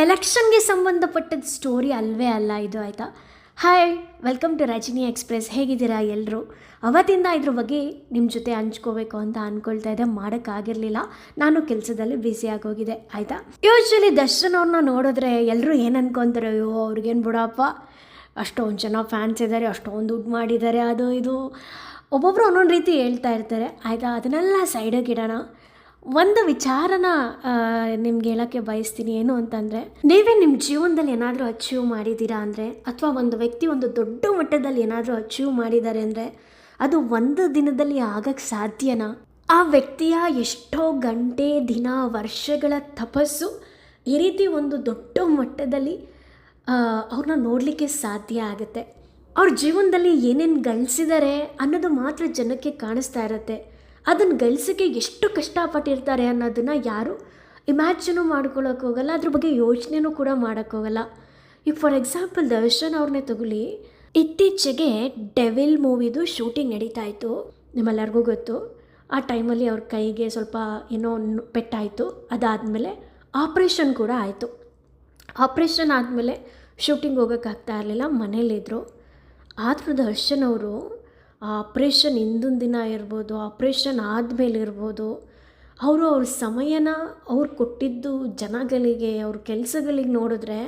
ಎಲೆಕ್ಷನ್ಗೆ ಸಂಬಂಧಪಟ್ಟದ ಸ್ಟೋರಿ ಅಲ್ವೇ ಅಲ್ಲ ಇದು ಆಯಿತಾ? Hi welcome to Rajini express ಹೇಗಿದ್ದೀರಾ ಎಲ್ಲರೂ ಅವತ್ತಿಂದ ಇದ್ರ ಬಗ್ಗೆ ನಿಮ್ಮ ಜೊತೆ ಹಂಚ್ಕೋಬೇಕು ಅಂತ ಅಂದ್ಕೊಳ್ತಾ ಇದ್ದೆ. ಮಾಡೋಕ್ಕಾಗಿರಲಿಲ್ಲ ನಾನು ಕೆಲಸದಲ್ಲಿ ಬ್ಯುಸಿ ಆಗೋಗಿದೆ. ಆಯಿತಾ? ಯೂಶ್ವಲಿ ದರ್ಶನ್ ಅವ್ರನ್ನ ನೋಡಿದ್ರೆ ಎಲ್ಲರೂ ಏನು ಅನ್ಕೊತಾರೆ? ಅಯ್ಯೋ, ಅವ್ರಿಗೇನು ಬಿಡಪ್ಪ? ಅಷ್ಟೊಂದು ಜನ ಫ್ಯಾನ್ಸ್ ಇದ್ದಾರೆ ಅಷ್ಟೊಂದು ದುಡ್ಡು ಮಾಡಿದ್ದಾರೆ ಅದು ಇದು. ಒಬ್ಬೊಬ್ಬರು ಒಂದೊಂದು ರೀತಿ ಹೇಳ್ತಾ ಇರ್ತಾರೆ. ಆಯಿತಾ? ಅದನ್ನೆಲ್ಲ ಸೈಡಿಗೆ ಇಡೋಣ. ಒಂದು ವಿಚಾರನ ನಿಮ್ಗೆ ಹೇಳೋಕ್ಕೆ ಬಯಸ್ತೀನಿ ಏನು ಅಂತಂದರೆ, ನೀವೇ ನಿಮ್ಮ ಜೀವನದಲ್ಲಿ ಏನಾದರೂ ಅಚೀವ್ ಮಾಡಿದ್ದೀರಾ ಅಂದರೆ, ಅಥವಾ ಒಂದು ವ್ಯಕ್ತಿ ಒಂದು ದೊಡ್ಡ ಮಟ್ಟದಲ್ಲಿ ಏನಾದರೂ ಅಚೀವ್ ಮಾಡಿದ್ದಾರೆ ಅಂದರೆ, ಅದು ಒಂದು ದಿನದಲ್ಲಿ ಆಗಕ್ಕೆ ಸಾಧ್ಯನಾ? ಆ ವ್ಯಕ್ತಿಯ ಎಷ್ಟೋ ಗಂಟೆ, ದಿನ, ವರ್ಷಗಳ ತಪಸ್ಸು ಈ ರೀತಿ ಒಂದು ದೊಡ್ಡ ಮಟ್ಟದಲ್ಲಿ ಅವ್ರನ್ನ ನೋಡಲಿಕ್ಕೆ ಸಾಧ್ಯ ಆಗುತ್ತೆ. ಅವ್ರ ಜೀವನದಲ್ಲಿ ಏನೇನು ಗಳಿಸಿದ್ದಾರೆ ಅನ್ನೋದು ಮಾತ್ರ ಜನಕ್ಕೆ ಕಾಣಿಸ್ತಾ ಇರುತ್ತೆ. ಅದನ್ನು ಗಳಿಸೋಕ್ಕೆ ಎಷ್ಟು ಕಷ್ಟಪಟ್ಟಿರ್ತಾರೆ ಅನ್ನೋದನ್ನು ಯಾರು ಇಮ್ಯಾಜಿನು ಮಾಡ್ಕೊಳಕ್ಕೆ ಹೋಗಲ್ಲ, ಅದ್ರ ಬಗ್ಗೆ ಯೋಚನೆನೂ ಕೂಡ ಮಾಡೋಕ್ಕೋಗಲ್ಲ ಈಗ ಫಾರ್ ಎಕ್ಸಾಂಪಲ್ ದರ್ಶನ್ ಅವ್ರನ್ನೇ ತಗೊಳ್ಳಿ. ಇತ್ತೀಚೆಗೆ ಡೆವಿಲ್ ಮೂವಿದು ಶೂಟಿಂಗ್ ನಡೀತಾ ಇತ್ತು, ನಿಮ್ಮೆಲ್ಲರಿಗೂ ಗೊತ್ತು. ಆ ಟೈಮಲ್ಲಿ ಅವ್ರ ಕೈಗೆ ಸ್ವಲ್ಪ ಏನೋ ಪೆಟ್ಟಾಯಿತು. ಅದಾದಮೇಲೆ ಆಪ್ರೇಷನ್ ಕೂಡ ಆಯಿತು. ಆಪ್ರೇಷನ್ ಆದಮೇಲೆ ಶೂಟಿಂಗ್ ಹೋಗೋಕ್ಕಾಗ್ತಾ ಇರಲಿಲ್ಲ ಮನೇಲಿದ್ದರು ಆದರೂ ದರ್ಶನ್ ಅವರು ಆ ಆಪ್ರೇಷನ್ ಹಿಂದಿನ ದಿನ ಇರ್ಬೋದು ಆಪ್ರೇಷನ್ ಆದಮೇಲೆ ಇರ್ಬೋದು, ಅವರು ಅವ್ರ ಸಮಯನ ಅವ್ರು ಕೊಟ್ಟಿದ್ದು ಜನಗಳಿಗೆ, ಅವ್ರ ಕೆಲಸಗಳಿಗೆ ನೋಡಿದ್ರೆ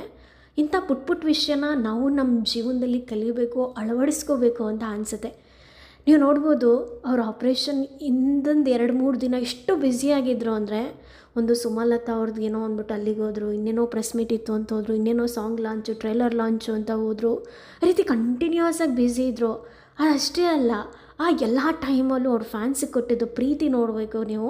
ಇಂಥ ಪುಟ್ ಪುಟ್ ವಿಷಯನ ನಾವು ನಮ್ಮ ಜೀವನದಲ್ಲಿ ಕಲಿಬೇಕು, ಅಳವಡಿಸ್ಕೋಬೇಕು ಅಂತ ಅನಿಸುತ್ತೆ. ನೀವು ನೋಡ್ಬೋದು, ಅವ್ರ ಆಪ್ರೇಷನ್ ಹಿಂದೊಂದು ಎರಡು ಮೂರು ದಿನ ಎಷ್ಟು ಬ್ಯುಸಿಯಾಗಿದ್ದರು ಅಂದರೆ ಒಂದು ಸುಮಲತಾ ಅವ್ರದ್ದು ಏನೋ ಅಂದ್ಬಿಟ್ಟು ಅಲ್ಲಿಗೆ ಹೋದರು, ಇನ್ನೇನೋ ಪ್ರೆಸ್ ಮೀಟ್ ಇತ್ತು ಅಂತ ಹೋದರು, ಇನ್ನೇನೋ ಸಾಂಗ್ ಲಾಂಚು ಟ್ರೈಲರ್ ಲಾಂಚು ಅಂತ ಹೋದರು, ಆ ರೀತಿ ಕಂಟಿನ್ಯೂಸ್ ಆಗಿ ಬ್ಯುಸಿ ಇದ್ದರು ಅಷ್ಟೇ ಅಲ್ಲ, ಆ ಎಲ್ಲ ಟೈಮಲ್ಲೂ ಅವ್ರ ಫ್ಯಾನ್ಸಿಗೆ ಕೊಟ್ಟಿದ್ದು ಪ್ರೀತಿ ನೋಡಬೇಕು ನೀವು.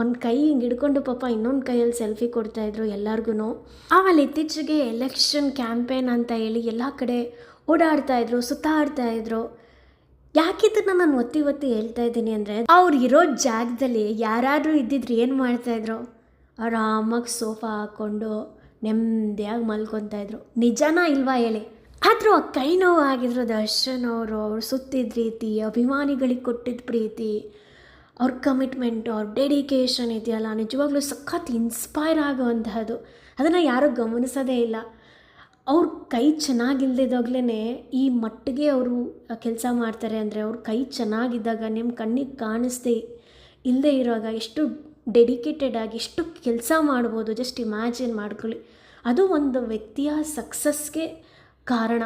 ಒಂದು ಕೈ ಹಿಂಗೆ ಹಿಡ್ಕೊಂಡು ಪಾಪ ಇನ್ನೊಂದು ಕೈಯಲ್ಲಿ ಸೆಲ್ಫಿ ಕೊಡ್ತಾಯಿದ್ರು ಎಲ್ಲರಿಗೂ ಆಮೇಲೆ ಇತ್ತೀಚೆಗೆ ಎಲೆಕ್ಷನ್ ಕ್ಯಾಂಪೇನ್ ಅಂತ ಹೇಳಿ ಎಲ್ಲ ಕಡೆ ಓಡಾಡ್ತಾಯಿದ್ರು ಸುತ್ತಾಡ್ತಾಯಿದ್ರು ಯಾಕಿದನ್ನ ನಾನು ಒತ್ತಿ ಒತ್ತಿ ಹೇಳ್ತಾ ಇದ್ದೀನಿ ಅಂದರೆ, ಅವ್ರು ಇರೋ ಜಾಗದಲ್ಲಿ ಯಾರಾದರೂ ಇದ್ದಿದ್ರೆ ಏನು ಮಾಡ್ತಾಯಿದ್ರು ಆರಾಮಾಗಿ ಸೋಫಾ ಹಾಕ್ಕೊಂಡು ನೆಮ್ಮದಿಯಾಗಿ ಮಲ್ಕೊತಾಯಿದ್ರು ನಿಜನಾ ಇಲ್ವಾ ಹೇಳಿ? ಆದರೂ ಆ ಕೈ ನೋವು ಆಗಿದ್ರು ದರ್ಶನ್ ಅವರು, ಅವ್ರು ಸುತ್ತಿದ ರೀತಿ, ಅಭಿಮಾನಿಗಳಿಗೆ ಕೊಟ್ಟಿದ್ದ ಪ್ರೀತಿ, ಅವ್ರ ಕಮಿಟ್ಮೆಂಟ್ ಅವ್ರ ಡೆಡಿಕೇಶನ್ ಇದೆಯಲ್ಲ, ನಿಜವಾಗ್ಲೂ ಸಖತ್ ಇನ್ಸ್ಪೈರ್ ಆಗುವಂತಹದ್ದು. ಅದನ್ನು ಯಾರೂ ಗಮನಿಸೋದೇ ಇಲ್ಲ. ಅವ್ರ ಕೈ ಚೆನ್ನಾಗಿಲ್ದಿದ್ದಾಗಲೇ ಈ ಮಟ್ಟಿಗೆ ಅವರು ಕೆಲಸ ಮಾಡ್ತಾರೆ ಅಂದರೆ ಅವ್ರ ಕೈ ಚೆನ್ನಾಗಿದ್ದಾಗ ನಿಮ್ಮ ಕಣ್ಣಿಗೆ ಕಾಣಿಸ್ದೆ ಇಲ್ಲದೆ ಇರುವಾಗ ಎಷ್ಟು ಡೆಡಿಕೇಟೆಡ್ ಆಗಿ ಎಷ್ಟು ಕೆಲಸ ಮಾಡ್ಬೋದು ಜಸ್ಟ್ ಇಮ್ಯಾಜಿನ್ ಮಾಡ್ಕೊಳ್ಳಿ. ಅದು ಒಂದು ವ್ಯಕ್ತಿಯ ಸಕ್ಸಸ್ಗೆ ಕಾರಣ.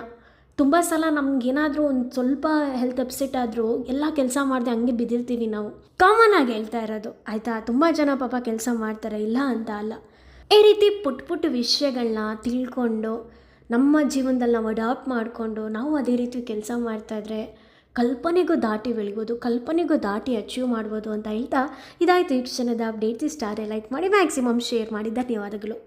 ತುಂಬ ಸಲ ನಮಗೇನಾದರೂ ಒಂದು ಸ್ವಲ್ಪ ಹೆಲ್ತ್ ಅಪ್ಸೆಟ್ ಆದರೂ ಎಲ್ಲ ಕೆಲಸ ಮಾಡಿದೆ ಹಂಗೆ ಬಿದ್ದಿರ್ತೀವಿ ನಾವು. ಕಾಮನ್ ಆಗಿ ಹೇಳ್ತಾ ಇರೋದು. ಆಯಿತಾ? ತುಂಬ ಜನ ಪಾಪ ಕೆಲಸ ಮಾಡ್ತಾರೆ, ಇಲ್ಲ ಅಂತ ಅಲ್ಲ. ಈ ರೀತಿ ಪುಟ್ ಪುಟ್ಟ ವಿಷಯಗಳನ್ನ ತಿಳ್ಕೊಂಡು, ನಮ್ಮ ಜೀವನದಲ್ಲಿ ನಾವು ಅಡಾಪ್ಟ್ ಮಾಡಿಕೊಂಡು, ನಾವು ಅದೇ ರೀತಿ ಕೆಲಸ ಮಾಡ್ತಾಯಿದ್ರೆ ಕಲ್ಪನೆಗೂ ದಾಟಿ ಬೆಳಿಬೋದು, ಕಲ್ಪನೆಗೂ ದಾಟಿ ಅಚೀವ್ ಮಾಡ್ಬೋದು ಅಂತ ಹೇಳ್ತಾ ಇದಾಯಿತು ಈ ಕ್ಷಣದ ಅಪ್ಡೇಟ್ಸ್ ಇಷ್ಟ ಆದರೆ ಲೈಕ್ ಮಾಡಿ ಮ್ಯಾಕ್ಸಿಮಮ್ ಶೇರ್ ಮಾಡಿ. ಧನ್ಯವಾದಗಳು.